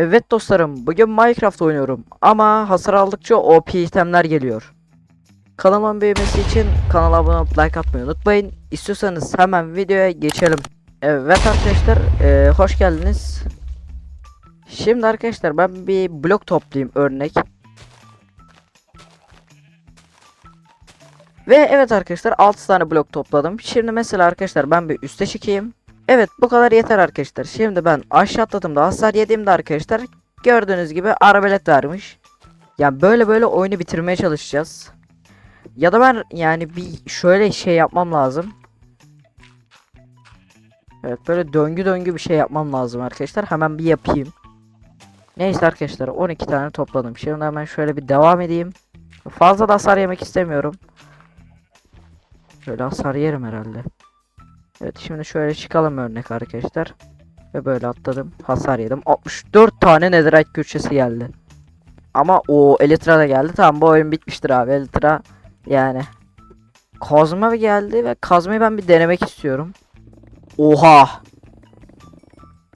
Evet dostlarım, bugün Minecraft oynuyorum ama hasar aldıkça OP itemler geliyor. Kanalımın büyümesi için kanala abone olup like atmayı unutmayın. İstiyorsanız hemen videoya geçelim. Evet arkadaşlar, eee, hoş geldiniz. Şimdi arkadaşlar ben bir blok toplayayım örnek. Ve evet arkadaşlar 6 tane blok topladım. Şimdi mesela arkadaşlar ben bir üste çıkayım. Evet bu kadar yeter arkadaşlar. Şimdi ben aşağı atladığımda hasar yediğimde arkadaşlar gördüğünüz gibi arabelet vermiş. Yani böyle böyle oyunu bitirmeye çalışacağız. Ya da ben yani bir şöyle şey yapmam lazım. Evet böyle döngü döngü bir şey yapmam lazım arkadaşlar. Hemen bir yapayım. Neyse arkadaşlar 12 tane topladım. Şimdi hemen şöyle bir devam edeyim. Fazla da hasar yemek istemiyorum. Şöyle hasar yerim herhalde. Evet şimdi şöyle çıkalım örnek arkadaşlar. Ve böyle atladım. Hasar yedim. 64 tane netherite köşesi geldi. Ama o Elytra da geldi. Tamam bu oyun bitmiştir abi. Elytra yani. Kazma geldi ve kazmayı ben bir denemek istiyorum. Oha.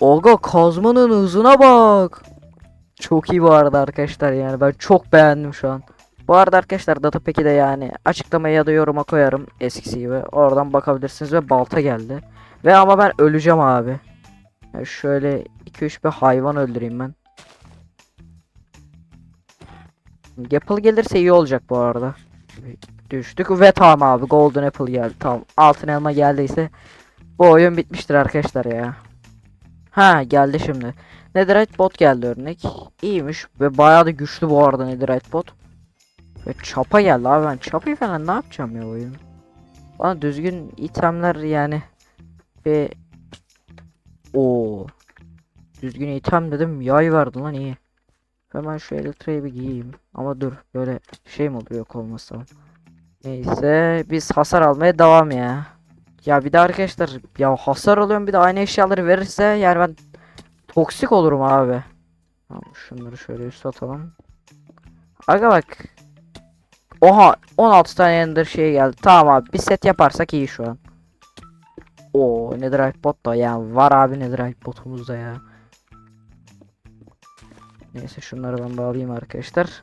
Oga kazmanın hızına bak. Çok iyi bu arada arkadaşlar yani ben çok beğendim şu an. Bu arada arkadaşlar Datapack'i de yani açıklamaya ya da yoruma koyarım eskisi gibi. Oradan bakabilirsiniz ve balta geldi. Ve ama ben öleceğim abi. Yani şöyle 2-3 bir hayvan öldüreyim ben. Apple gelirse iyi olacak bu arada. Düştük ve tamam abi Golden Apple geldi. Tamam altın elma geldiyse bu oyun bitmiştir arkadaşlar ya. Ha geldi şimdi. Netherite bot geldi örnek. İyiymiş ve bayağı da güçlü bu arada Netherite bot. Ve çapa geldi abi ben çapayı falan ne yapacağım ya oyun. Bana düzgün itemler yani ve o düzgün item dedim yay vardı lan iyi. Hemen şu Elytra'yı bir giyeyim. Ama dur böyle şey mi olur yok olmazsa. Neyse biz hasar almaya devam ya. Ya bir de arkadaşlar ya hasar alıyorum bir de aynı eşyaları verirse yani ben toksik olurum abi. Tamam şunları şöyle üst atalım. Aga bak Oha 16 tane ender şey geldi. Tamam abi bir set yaparsak iyi şu an. Oo netherite bot da ya var abi netherite botumuz da ya. Neyse şunları ben bağlayayım arkadaşlar.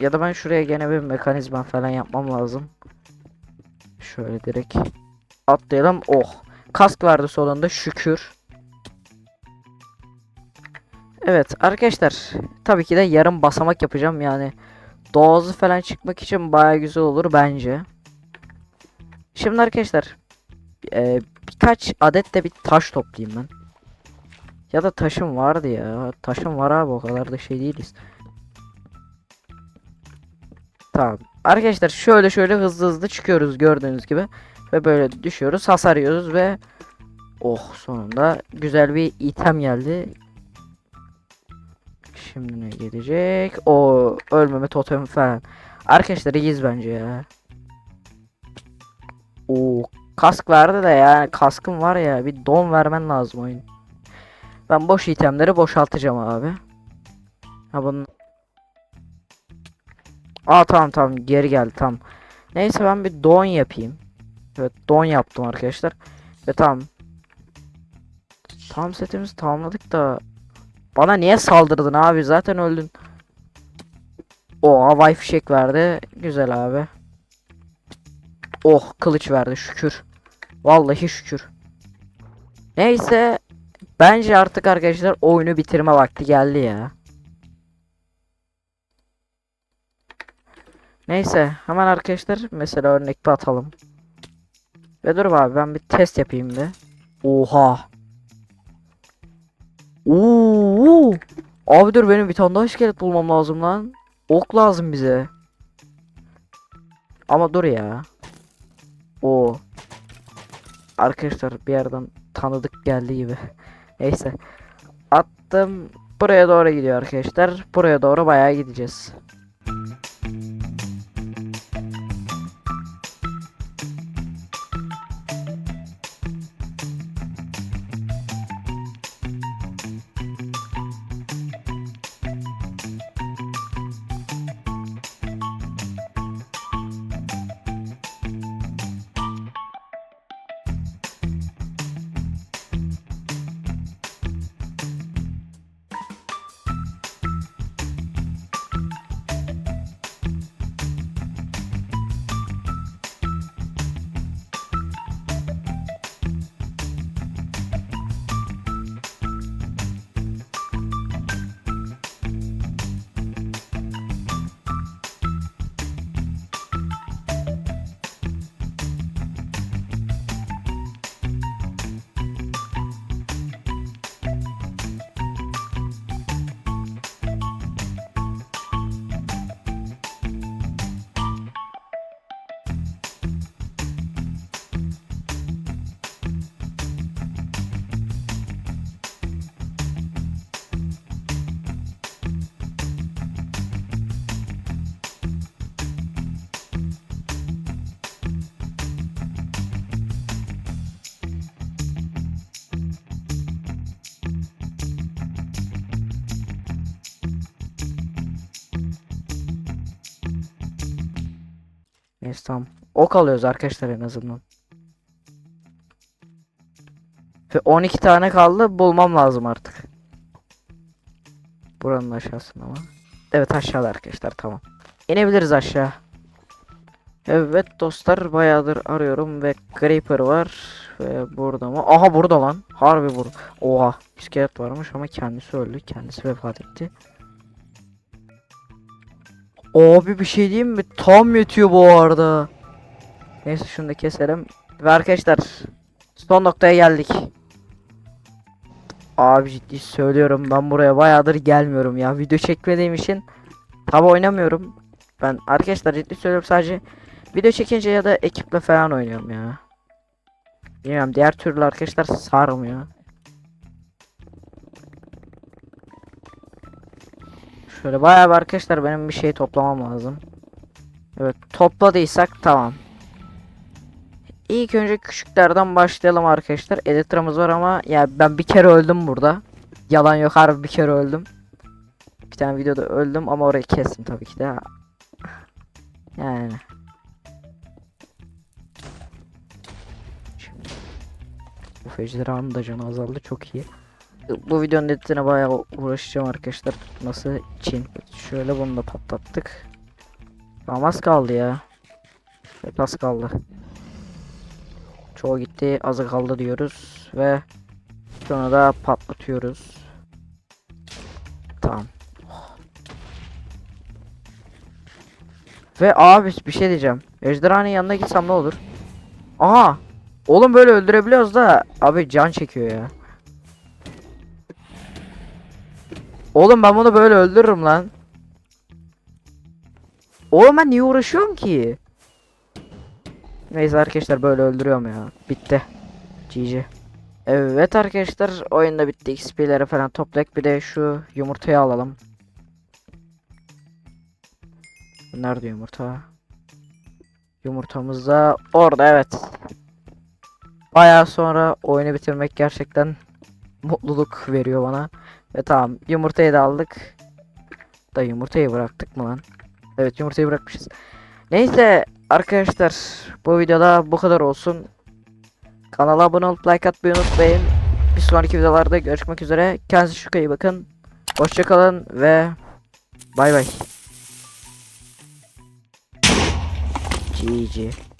Ya da ben şuraya gene bir mekanizma falan yapmam lazım. Şöyle direkt atlayalım. Oh. Kask verdi sonunda şükür. Evet arkadaşlar tabii ki de yarım basamak yapacağım yani doğa hızı falan çıkmak için baya güzel olur bence. Şimdi arkadaşlar e, birkaç adet de bir taş toplayayım ben. Ya da taşım vardı ya taşım var abi o kadar da şey değiliz. Tamam arkadaşlar şöyle şöyle hızlı hızlı çıkıyoruz gördüğünüz gibi ve böyle düşüyoruz hasar yiyoruz ve oh sonunda güzel bir item geldi. Şimdi ne gelecek? O ölmeme totemi falan. Arkadaşlar iyiyiz bence ya. O kask verdi de yani kaskım var ya bir don vermen lazım oyun. Ben boş itemleri boşaltacağım abi. Ha bunun Aa tamam tamam geri geldi tamam. Neyse ben bir don yapayım. Evet don yaptım arkadaşlar. Ve tamam. Tam setimizi tamamladık da bana niye saldırdın abi? Zaten öldün. O havai fişek verdi. Güzel abi. Oh kılıç verdi şükür. Vallahi şükür. Neyse. Bence artık arkadaşlar oyunu bitirme vakti geldi ya. Neyse hemen arkadaşlar mesela örnek bir atalım. Ve dur abi ben bir test yapayım bir. Oha. Oo. Abi dur benim bir tane daha iskelet bulmam lazım lan. Ok lazım bize. Ama dur ya. O. Arkadaşlar bir yerden tanıdık geldi gibi. Neyse. Attım. Buraya doğru gidiyor arkadaşlar. Buraya doğru bayağı gideceğiz. Neyse tamam. Ok alıyoruz arkadaşlar en azından. Ve 12 tane kaldı. Bulmam lazım artık. Buranın aşağısında ama. Evet aşağıda arkadaşlar tamam. İnebiliriz aşağı. Evet dostlar bayağıdır arıyorum ve Creeper var. Ve burada mı? Aha burada lan. Harbi burada. Oha. iskelet varmış ama kendisi öldü. Kendisi vefat etti. Abi bir şey diyeyim mi? Tam yetiyor bu arada. Neyse şunu da keselim. Ve arkadaşlar son noktaya geldik. Abi ciddi söylüyorum ben buraya bayağıdır gelmiyorum ya. Video çekmediğim için tabi oynamıyorum. Ben arkadaşlar ciddi söylüyorum sadece video çekince ya da ekiple falan oynuyorum ya. Bilmiyorum diğer türlü arkadaşlar sarmıyor. Şöyle bayağı bir arkadaşlar benim bir şey toplamam lazım. Evet topladıysak tamam. İlk önce küçüklerden başlayalım arkadaşlar. Editra'mız var ama ya ben bir kere öldüm burada. Yalan yok harbi bir kere öldüm. Bir tane videoda öldüm ama orayı kestim tabii ki de. Yani. Şimdi. Bu Fecdera'nın da canı azaldı çok iyi. Bu videonun editine bayağı uğraşacağım arkadaşlar tutması için. Şöyle bunu da patlattık. Tamam kaldı ya. Az kaldı. Çoğu gitti azı kaldı diyoruz ve sonra da patlatıyoruz. Tamam. Ve abi bir şey diyeceğim. Ejderhanın yanına gitsem ne olur? Aha! Oğlum böyle öldürebiliyoruz da abi can çekiyor ya. Oğlum ben bunu böyle öldürürüm lan. Oğlum ben niye uğraşıyorum ki? Neyse arkadaşlar böyle öldürüyorum ya. Bitti. GG. Evet arkadaşlar oyunda bitti. XP'leri falan toplayak bir de şu yumurtayı alalım. Nerede yumurta? Yumurtamız da orada evet. Bayağı sonra oyunu bitirmek gerçekten mutluluk veriyor bana. Ve tamam yumurtayı da aldık. Da yumurtayı bıraktık mı lan? Evet yumurtayı bırakmışız. Neyse arkadaşlar bu videoda bu kadar olsun. Kanala abone olup like atmayı unutmayın. Bir sonraki videolarda görüşmek üzere. Kendinize çok iyi bakın. Hoşçakalın ve bay bay. GG.